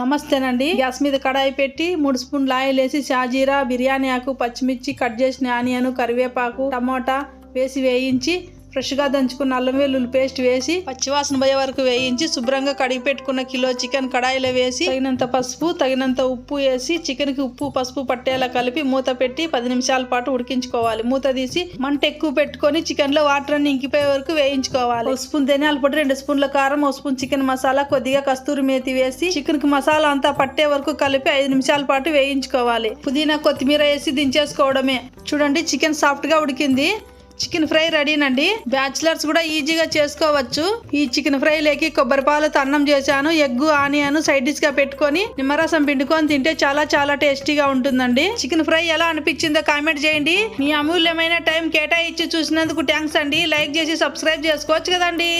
నమస్తేనండి. Gas మీద కడాయి పెట్టి మూడు స్పూన్లు ఆయిల్ వేసి షాజీరా బిర్యానీ ఆకు పచ్చిమిర్చి కట్ చేసిన ఆనియన్ కరివేపాకు టమోటా వేసి వేయించి ఫ్రెష్గా దంచుకున్న అల్లం వెల్లుల్లి పేస్ట్ వేసి పచ్చివాసన పోయే వరకు వేయించి శుభ్రంగా కడిగి పెట్టుకున్న కిలో చికెన్ కడాయిలో వేసి తగినంత పసుపు తగినంత ఉప్పు వేసి చికెన్కి ఉప్పు పసుపు పట్టేలా కలిపి మూత పెట్టి పది నిమిషాల పాటు ఉడికించుకోవాలి. మూత తీసి మంట ఎక్కువ పెట్టుకొని చికెన్లో వాటర్ అన్ని ఇంకిపోయే వరకు వేయించుకోవాలి. ఒక స్పూన్ ధనియాల పొడి రెండు స్పూన్ల కారం ఒక స్పూన్ చికెన్ మసాలా కొద్దిగా కస్తూరి మేతి వేసి చికెన్కి మసాలా అంతా పట్టే వరకు కలిపి ఐదు నిమిషాల పాటు వేయించుకోవాలి. పుదీనా కొత్తిమీర వేసి దించేసుకోవడమే. చూడండి చికెన్ సాఫ్ట్గా ఉడికింది. Chicken fry రెడీనండి. బ్యాచిలర్స్ కూడా ఈజీగా చేసుకోవచ్చు. ఈ చికెన్ ఫ్రై లేకి కొబ్బరి పాలతో అన్నం చేశాను ఎగ్గు ఆనియన్ సైడ్ డిష్గా పెట్టుకొని నిమ్మరసం పిండుకొని తింటే చాలా చాలా టేస్టీగా ఉంటుందండి. చికెన్ ఫ్రై ఎలా అనిపించిందో కామెంట్ చేయండి. మీ అమూల్యమైన టైం కేటాయించి చూసినందుకు థ్యాంక్స్ అండి. లైక్ చేసి సబ్స్క్రైబ్ చేసుకోవచ్చు కదండి.